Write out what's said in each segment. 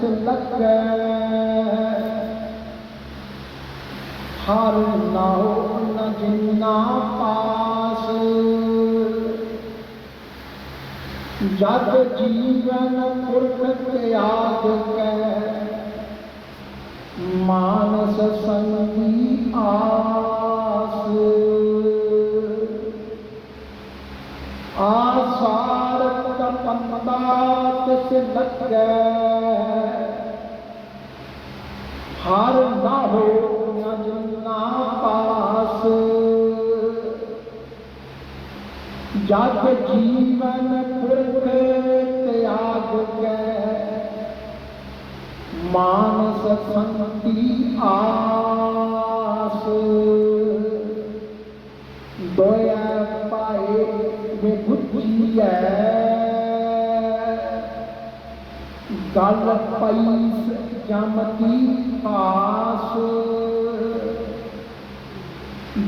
ਤਿਸ ਲੱਗੈ ਹਰ ਨਾਉ ਨ ਜਿਨਾ ਪਾਸ। ਜਦ ਜੀਵਨ ਪੁਰਖ ਤਿਆਗ ਕੈ। ਮਾਨਸ ਸੰਗੀ ਆਸ। ਆਸਾਰ ਤਪੰਤਾ ਤਿਸ ਲੱਗੈ ਹਰ ਨਾ ਹੋ ਪਾਸ। ਜਦ ਜੀਵਨ ਪੁਰਖ ਤਿਆਗ ਕੈ, ਮਾਨਸ ਸੰਤੀ ਆਸ। ਦੋਇਆ ਪਾਏ ਵੇ ਬੁੱਝੀਐ ਗਲ ਪਈ جمتی پاس۔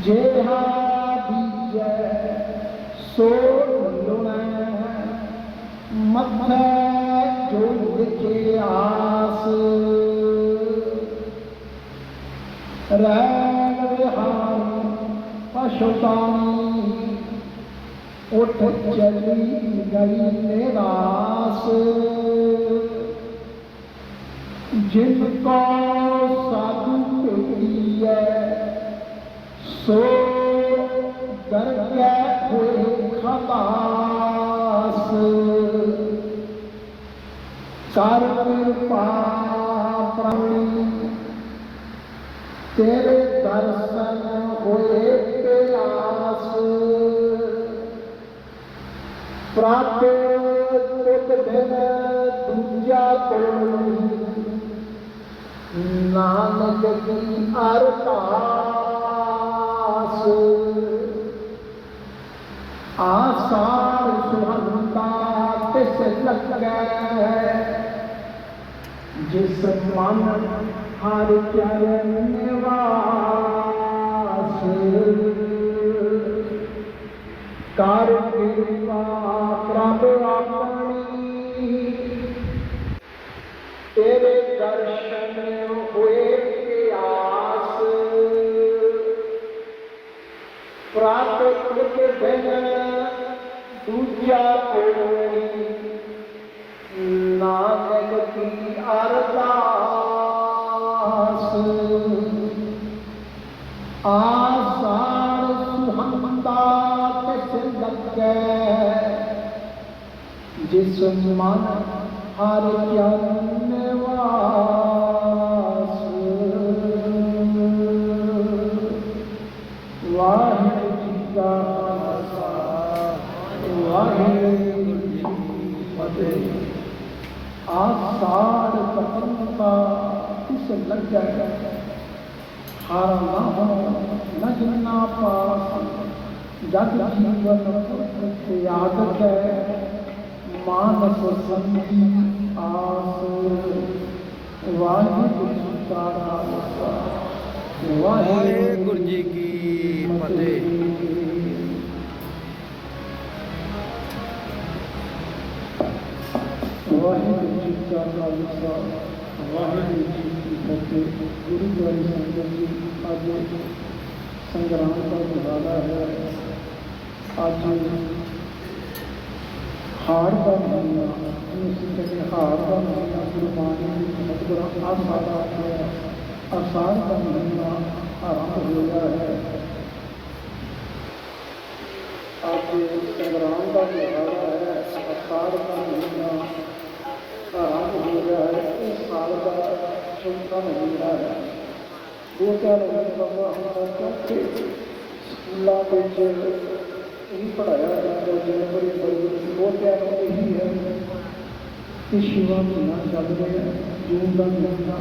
جہا بیجے سو لنے متھے جوگ کے آس۔ رین رہان پشتانی اٹھ چلی گئی میراس ਜਿਨ ਕੋ ਸਾਧੂ ਭੇਟੀਐ ਸੋ ਕਰ ਹੋਏ ਖਲਾਸ ਕਰ ਕਿਰਪਾ ਪ੍ਰਣੀ ਤੇਰੇ ਦਰਸ਼ਨ ਹੋਏ سار سہنتا تس لگ گئے جس من ہر چرن واس کر کرپا پرب آپ या कोणी नानक की अरदास आसार सुहंता किस लगे जिस मन हर ज्ञान واحد فتح کا اسے لگ جائے ہارا نہ ہو نہ جننا پاس جد جیون قیادت ہے مانس سنگی آس واحد ستارہ واحد گرجی کی فتح واحد الجد کا تعلق واحد الجد گرو گوری سنگت جی سنگرام کا مہارا ہے آج ہار کا مہینہ ہار کا مہینہ قربانی ہے آسار کا مہینہ آرام ہے سنگرام کا مطالعہ ہے کا مہینہ ਚੌਥਾ ਮਹੀਨਾ ਹੈ ਦੋ ਚਾਰ ਬਾਬਾ ਹਮਾਰਾ ਚੌਥੇ ਸਕੂਲਾਂ ਵਿੱਚ ਇਹ ਪੜਾਇਆ ਜਾਂਦਾ ਜਨਵਰੀ ਫਰਵਰੀ ਦੋ ਚਾਰ ਨੂੰ ਇਹੀ ਹੈ ਕਿ ਸ਼ਿਵਾ ਮਹੀਨਾ ਚੱਲ ਰਿਹਾ ਹੈ ਜੂਨ ਦਾ ਮਹੀਨਾ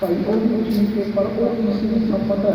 ਭਾਈ ਉਹ ਵੀ ਕੁਛ ਨਹੀਂ ਕਿ ਪਰ ਉਹ ਇਸ ਨੂੰ ਸੰਮਤ ਹੈ